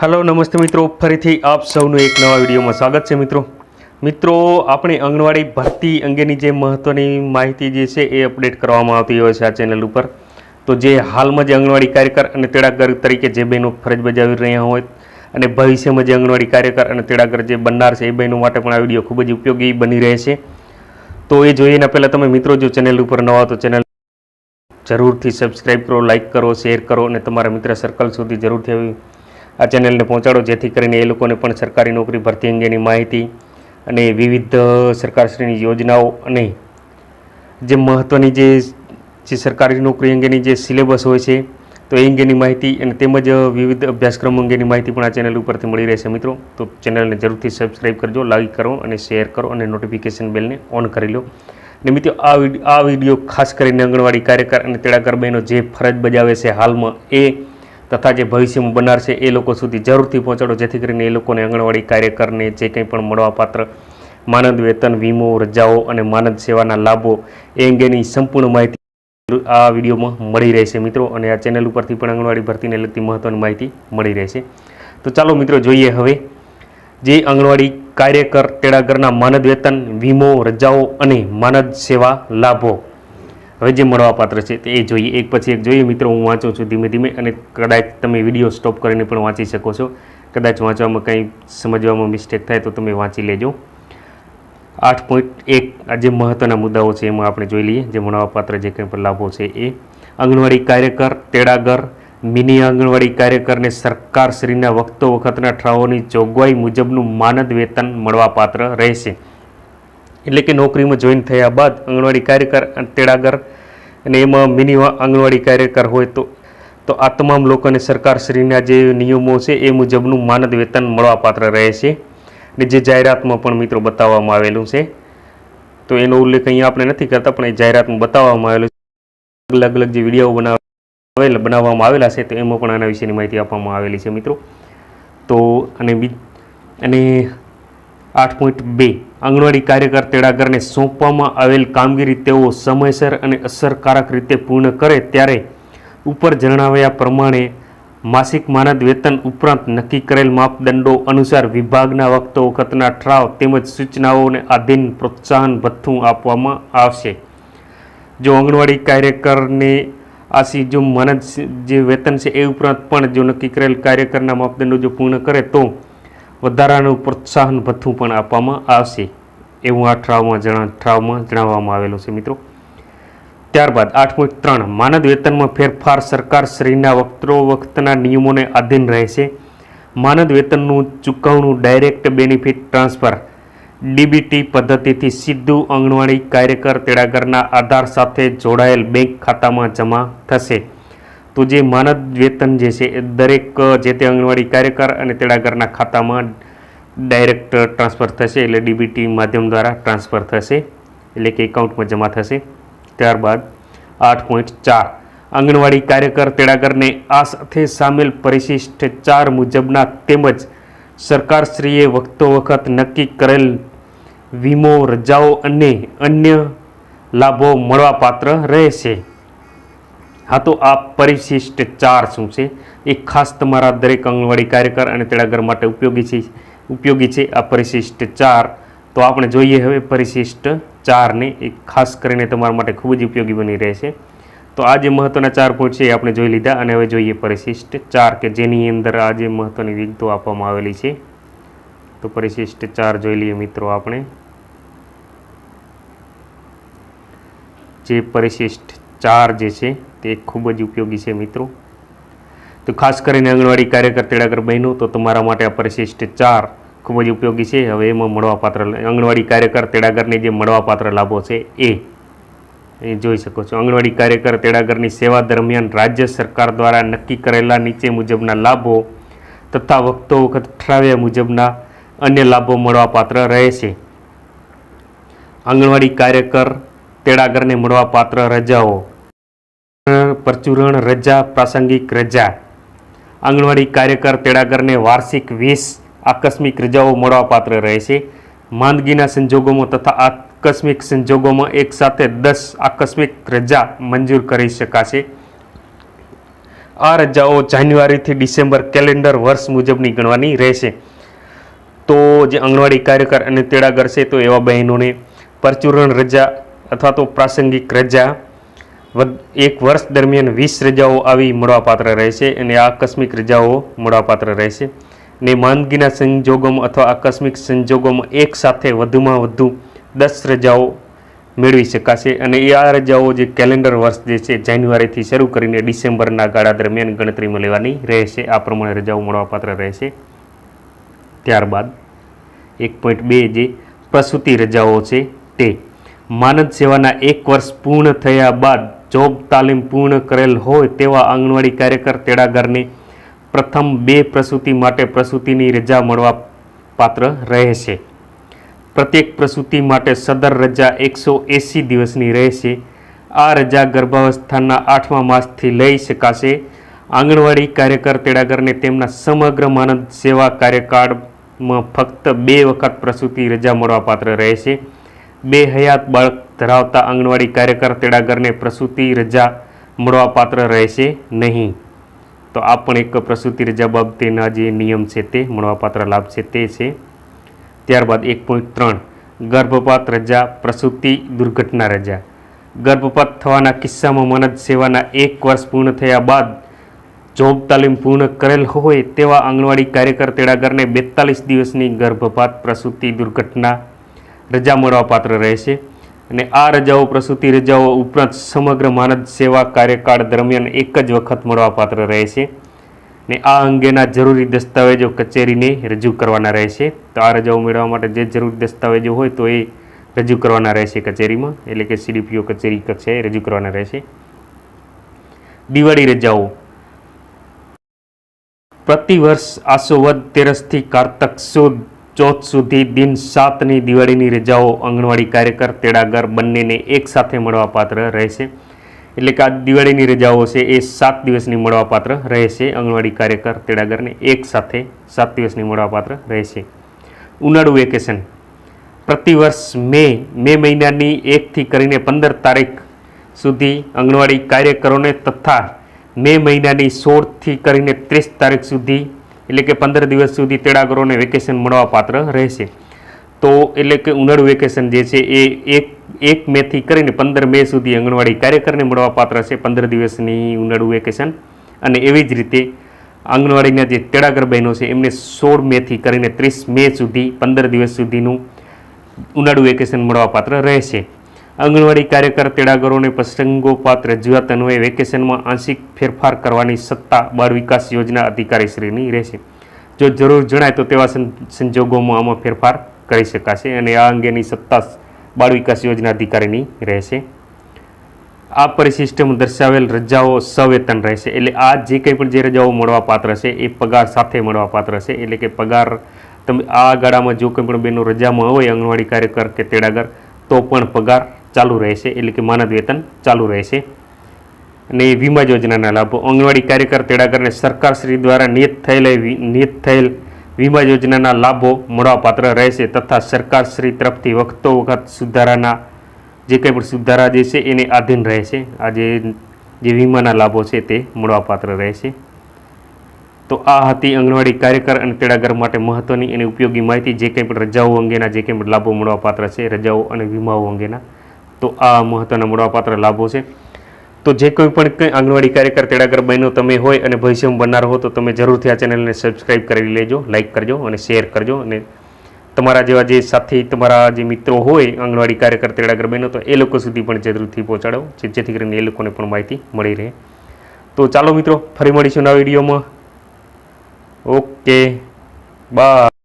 Hello નમસ્તે મિત્રો. ફરીથી આપ સૌનું એક નવા વિડીયોમાં સ્વાગત છે મિત્રો. મિત્રો, આપણે આંગણવાડી ભરતી અંગેની જે મહત્ત્વની માહિતી જે છે એ અપડેટ કરવામાં આવતી હોય છે આ ચેનલ ઉપર. તો જે હાલમાં જે આંગણવાડી કાર્યકર અને તેડાગર તરીકે જે બહેનો ફરજ બજાવી રહ્યા હોય અને ભવિષ્યમાં જે આંગણવાડી કાર્યકર અને તેડાગર જે બનનાર છે એ બહેનો માટે પણ આ વીડિયો ખૂબ જ ઉપયોગી બની રહે છે. તો એ જોઈએ પહેલાં તમે મિત્રો, જો ચેનલ ઉપર નવા તો ચેનલ જરૂરથી સબસ્ક્રાઈબ કરો લાઇક કરો શેર કરો અને તમારા મિત્ર સર્કલ સુધી જરૂરથી આવી આ ચેનલને પહોંચાડો, જેથી કરીને એ લોકોને પણ સરકારી નોકરી ભરતી અંગેની માહિતી અને વિવિધ સરકારશ્રીની યોજનાઓ અને જે મહત્ત્વની જે જે સરકારી નોકરી અંગેની જે સિલેબસ હોય છે, તો એ અંગેની માહિતી અને તેમજ વિવિધ અભ્યાસક્રમ અંગેની માહિતી પણ આ ચેનલ ઉપરથી મળી રહેશે મિત્રો. તો ચેનલને જરૂરથી સબસ્ક્રાઈબ કરજો, લાઈક કરો અને શેર કરો અને નોટિફિકેશન બેલને ઓન કરી લો. અને મિત્રો, આ આ વીડિયો ખાસ કરીને આંગણવાડી કાર્યકર અને તેડાગર બહેનો જે ફરજ બજાવે છે હાલમાં એ તથા જે ભવિષ્યમાં બનારશે એ લોકો સુધી જરૂરથી પહોંચાડો, જેથી કરીને એ લોકોને આંગણવાડી કાર્યકરને જે કંઈ પણ મળવાપાત્ર માનદ વેતન, વીમો, રજાઓ અને માનદ સેવાના લાભો એ અંગેની સંપૂર્ણ માહિતી આ વિડીયોમાં મળી રહેશે મિત્રો અને આ ચેનલ ઉપરથી પણ આંગણવાડી ભરતીને લગતી મહત્ત્વની માહિતી મળી રહેશે. તો ચાલો મિત્રો જોઈએ હવે જે આંગણવાડી કાર્યકર, તેડાગરના માનદ વેતન, વીમો, રજાઓ અને માનદ સેવા લાભો હવે જે મળવાપાત્ર છે તે જોઈએ. એક પછી એક જોઈએ. મિત્રો, હું વાંચું છું ધીમે ધીમે અને કદાચ તમે વીડિયો સ્ટોપ કરીને પણ વાંચી શકો છો. કદાચ વાંચવામાં કંઈ સમજવામાં મિસ્ટેક થાય તો તમે વાંચી લેજો. આઠ પોઈન્ટ એક, આ જે મહત્ત્વના મુદ્દાઓ છે એમાં આપણે જોઈ લઈએ. જે મળવાપાત્ર જે કંઈ પણ લાભો છે એ. આંગણવાડી કાર્યકર, તેડાગર, મિની આંગણવાડી કાર્યકરને સરકારશ્રીના વખતો વખતના ઠરાવોની જોગવાઈ મુજબનું માનદ વેતન મળવાપાત્ર રહેશે. એટલે કે નોકરીમાં જોઈન થયા બાદ આંગણવાડી કાર્યકર અને તેડાગર અને એમાં મિની આંગણવાડી કાર્યકર હોય તો તો આ તમામ લોકોને સરકારશ્રીના જે નિયમો છે એ મુજબનું માનદ વેતન મળવાપાત્ર રહે છે. ને જે જાહેરાતમાં પણ મિત્રો બતાવવામાં આવેલું છે, તો એનો ઉલ્લેખ અહીંયા આપણે નથી કરતા, પણ એ જાહેરાતમાં બતાવવામાં આવેલું છે. અલગ અલગ જે વીડિયો બનાવેલા બનાવવામાં આવેલા છે, તો એમાં પણ આના વિશેની માહિતી આપવામાં આવેલી છે મિત્રો. તો અને અને આઠ પોઈન્ટ બે આંગણવાડી કાર્યકર તેડાગરને સોંપવામાં આવેલ કામગીરી તેઓ સમયસર અને અસરકારક રીતે પૂર્ણ કરે ત્યારે ઉપર જણાવ્યા પ્રમાણે માસિક માનદ વેતન ઉપરાંત નક્કી કરેલ માપદંડો અનુસાર વિભાગના વખતો વખતના ઠરાવ તેમજ સૂચનાઓને આધીન પ્રોત્સાહન ભથ્થું આપવામાં આવશે. જો આંગણવાડી કાર્યકરને આસી જો માનદ જે વેતન છે એ ઉપરાંત પણ જો નક્કી કરેલ કાર્યકરના માપદંડો જો પૂર્ણ કરે તો વધારાનું પ્રોત્સાહન ભથ્થું પણ આપવામાં આવશે. એવું આ ઠરાવમાં જણા ઠરાવમાં જણાવવામાં આવેલું છે મિત્રો. ત્યારબાદ આઠ પોઈન્ટ ત્રણ, માનદ વેતનમાં ફેરફાર સરકાર શ્રીના વખતો વખતના નિયમોને આધીન રહેશે. માનદ વેતનનું ચૂકવણું ડાયરેક્ટ બેનિફિટ ટ્રાન્સફર ડીબીટી પદ્ધતિથી સીધું આંગણવાડી કાર્યકર તેડાગરના આધાર સાથે જોડાયેલ બેંક ખાતામાં જમા થશે. તો જે માનદ વેતન જે છે એ દરેક જે તે આંગણવાડી કાર્યકર અને તેડાગરના ખાતામાં ડાયરેક્ટ ટ્રાન્સફર થશે એટલે ડીબીટી માધ્યમ દ્વારા ટ્રાન્સફર થશે, એટલે કે એકાઉન્ટમાં જમા થશે. ત્યારબાદ આઠ પોઈન્ટ ચાર. આંગણવાડી કાર્યકર તેડાગરને આ સાથે સામેલ પરિશિષ્ટ ચાર મુજબના તેમજ સરકારશ્રીએ વખતો વખત નક્કી કરેલ વીમો, રજાઓ અને અન્ય લાભો મળવાપાત્ર રહેશે. હા, તો આ પરિશિષ્ટ ચાર શું છે? એ ખાસ તમારા દરેક આંગણવાડી કાર્યકર અને તેડાગર માટે ઉપયોગી છે. ઉપયોગી છે આ પરિશિષ્ટ ચાર. તો આપણે જોઈએ હવે પરિશિષ્ટ ચારને એ ખાસ કરીને તમારા માટે ખૂબ જ ઉપયોગી બની રહેશે તો આ જે મહત્ત્વના ચાર પોઈન્ટ છે એ આપણે જોઈ લીધા અને હવે જોઈએ પરિશિષ્ટ ચાર કે જેની અંદર આ જે મહત્ત્વની વિગતો આપવામાં આવેલી છે. તો પરિશિષ્ટ ચાર જોઈ લઈએ મિત્રો આપણે. જે પરિશિષ્ટ ચાર જે છે તે ખૂબ જ ઉપયોગી છે મિત્રો. તો ખાસ કરીને આંગણવાડી કાર્યકર તેડાગર બહેનો, તો તમારા માટે આ પરિશિષ્ટ ચાર ખૂબ જ ઉપયોગી છે. હવે એમાં મળવાપાત્ર આંગણવાડી કાર્યકર તેડાગરને જે મળવાપાત્ર લાભો છે એ જોઈ શકો છો. આંગણવાડી કાર્યકર તેડાગરની સેવા દરમિયાન રાજ્ય સરકાર દ્વારા નક્કી કરેલા નીચે મુજબના લાભો તથા વખતો વખત ઠરાવ્યા મુજબના અન્ય લાભો મળવાપાત્ર રહે છે. આંગણવાડી કાર્યકર તેડાગરને મળવાપાત્ર રજાઓ પરચુરણ રજા, પ્રાસંગિક રજા. આંગણવાડી કાર્યકર તેડાગરને વાર્ષિક વીસ આકસ્મિક રજાઓ મળવાપાત્ર રહેશે માંદગીના સંજોગોમાં તથા આકસ્મિક સંજોગોમાં એકસાથે દસ આકસ્મિક રજા મંજૂર કરી શકાશે. આ રજાઓ જાન્યુઆરીથી ડિસેમ્બર કેલેન્ડર વર્ષ મુજબની ગણવાની રહેશે. તો જે આંગણવાડી કાર્યકર અને તેડાગર છે તો એવા બહેનોને પરચુરણ રજા અથવા તો પ્રાસંગિક રજા એક વર્ષ દરમિયાન વીસ રજાઓ આવી મળવાપાત્ર રહેશે અને આકસ્મિક રજાઓ મળવાપાત્ર રહેશે. ને માંદગીના સંજોગોમાં અથવા આકસ્મિક સંજોગોમાં એક સાથે વધુમાં વધુ દસ રજાઓ મેળવી શકાશે. અને એ આ રજાઓ જે કેલેન્ડર વર્ષ જે છે, જાન્યુઆરીથી શરૂ કરીને ડિસેમ્બરના ગાળા દરમિયાન ગણતરીમાં લેવાની રહેશે. આ પ્રમાણે રજાઓ મળવાપાત્ર રહેશે. ત્યારબાદ એક પોઈન્ટ બે જે પ્રસૂતિ રજાઓ છે તે. માનદ સેવાના એક વર્ષ પૂર્ણ થયા બાદ જોબ તાલીમ પૂર્ણ કરેલ હોય તેવા આંગણવાડી કાર્યકર તેડાગરને પ્રથમ બે પ્રસૂતિ માટે પ્રસૂતિની રજા મળવા પાત્ર રહેશે. પ્રત્યેક પ્રસૂતિ માટે સદર રજા એકસો એંસી દિવસની રહેશે. આ રજા ગર્ભાવસ્થાના આઠમા માસથી લઈ શકાશે. આંગણવાડી કાર્યકર તેડાગરને તેમના સમગ્ર માનદ સેવા કાર્યકાળમાં ફક્ત બે વખત પ્રસૂતિ રજા મળવાપાત્ર રહેશે. બે હયાત બાળક ધરાવતા આંગણવાડી કાર્યકર તેડાગરને પ્રસૂતિ રજા મળવાપાત્ર રહેશે નહીં. તો આ પણ એક પ્રસૂતિ રજા બાબતેના જે નિયમ છે તે મળવાપાત્ર લાભ છે તે છે. ત્યારબાદ એક પોઈન્ટ ત્રણ, ગર્ભપાત રજા, પ્રસૂતિ દુર્ઘટના રજા. ગર્ભપાત થવાના કિસ્સામાં મનદ સેવાના એક વર્ષ પૂર્ણ થયા બાદ જોબ તાલીમ પૂર્ણ કરેલ હોય તેવા આંગણવાડી કાર્યકર તેડાગરને બેતાલીસ દિવસની ગર્ભપાત પ્રસૂતિ દુર્ઘટના રજા મળવાપાત્ર રહેશે. અને આ રજાઓ, પ્રસૂતિ રજાઓ ઉપરાંત સમગ્ર માનદ સેવા કાર્યકાળ દરમિયાન એક જ વખત મળવાપાત્ર રહેશે ને આ અંગેના જરૂરી દસ્તાવેજો કચેરીને રજૂ કરવાના રહેશે તો આ રજાઓ મેળવવા માટે જે જરૂરી દસ્તાવેજો હોય તો એ રજૂ કરવાના રહેશે કચેરીમાં. એટલે કે સીડીપીઓ કચેરી કક્ષાએ રજૂ કરવાના રહેશે દિવાળી રજાઓ. પ્રતિવર્ષ આસોવદ તેરસથી કારતક સુદ ચોથ સુધી દિન સાતની દિવાળીની રજાઓ આંગણવાડી કાર્યકર, તેડાગર બંનેને એક સાથે મળવાપાત્ર રહેશે. એટલે કે આ દિવાળીની રજાઓ છે એ સાત દિવસની મળવાપાત્ર રહેશે. આંગણવાડી કાર્યકર, તેડાગરને એક સાથે સાત દિવસની મળવાપાત્ર રહેશે. ઉનાળુ વેકેશન. પ્રતિવર્ષ મે મે મહિનાની એકથી કરીને પંદર તારીખ સુધી આંગણવાડી કાર્યકરોને તથા મે મહિનાની સોળથી કરીને ત્રીસ તારીખ સુધી એટલે કે પંદર દિવસ સુધી તેડાગરોને વેકેશન મળવાપાત્ર રહેશે. તો એટલે કે ઉનાળુ વેકેશન જે છે એ એક એક મેથી કરીને પંદર મે સુધી આંગણવાડી કાર્યકરને મળવાપાત્ર છે પંદર દિવસની ઉનાળુ વેકેશન અને એવી જ રીતે આંગણવાડીના જે તેડાગર બહેનો છે એમને સોળ મેથી કરીને ત્રીસ મે સુધી પંદર દિવસ સુધીનું ઉનાળુ વેકેશન મળવાપાત્ર રહેશે. આંગણવાડી કાર્યકર તેડાગરોને પ્રસંગોપાત રજૂઆત અન્વયે વેકેશનમાં આંશિક ફેરફાર કરવાની સત્તા બાળ વિકાસ યોજના અધિકારીશ્રીની રહેશે. જો જરૂર જણાય તો તેવા સંજોગોમાં આમાં ફેરફાર કરી શકાશે અને આ અંગેની સત્તા બાળ વિકાસ યોજના અધિકારીની રહેશે. આ પરિશિષ્ટમાં દર્શાવેલ રજાઓ સવેતન રહેશે, એટલે આ જે કંઈ પણ જે રજાઓ મળવા પાત્ર છે એ પગાર સાથે મળવા પાત્ર છે, એટલે કે પગાર તમે આ ગાળામાં જો કંઈ પણ બેનો રજામાં હોય આંગણવાડી કાર્યકર કે તેડાગર, તો પણ પગાર ચાલુ રહેશે, એટલે કે માનદ વેતન ચાલુ રહેશે. અને એ વીમા યોજનાના લાભો. આંગણવાડી કાર્યકર તેડાગરને સરકારશ્રી દ્વારા નિયત થયેલ નિયત થયેલ વીમા યોજનાના લાભો મળવાપાત્ર રહેશે તથા સરકારશ્રી તરફથી વખતો વખત સુધારાના જે કંઈ પણ સુધારા જે છે એને આધીન રહેશે. આ જે જે વીમાના લાભો છે તે મળવાપાત્ર રહેશે. તો આ હતી આંગણવાડી કાર્યકર અને તેડાગર માટે મહત્વની અને ઉપયોગી માહિતી. જે કંઈ પણ રજાઓ અંગેના જે કંઈ પણ લાભો મળવાપાત્ર છે, રજાઓ અને વીમાઓ અંગેના. તો આ મહત્વના મળવાપાત્ર લાભો છે. તો જે કોઈ પણ કંઈ આંગણવાડી કાર્યકર, તેડાગર બહેનો તમે હોય અને ભવિષ્યમાં બનનાર હો તો તમે જરૂરથી આ ચેનલને સબસ્ક્રાઈબ કરી લેજો લાઇક કરજો અને શેર કરજો અને તમારા જેવા જે સાથી, તમારા જે મિત્રો હોય આંગણવાડી કાર્યકર, તેડાગર બહેનો, તો એ લોકો સુધી પણ જરૂરથી પહોંચાડો જેથી કરીને એ લોકોને પણ માહિતી મળી રહે. તો ચાલો મિત્રો, ફરી મળીશું નવા વિડીયોમાં. Okay bye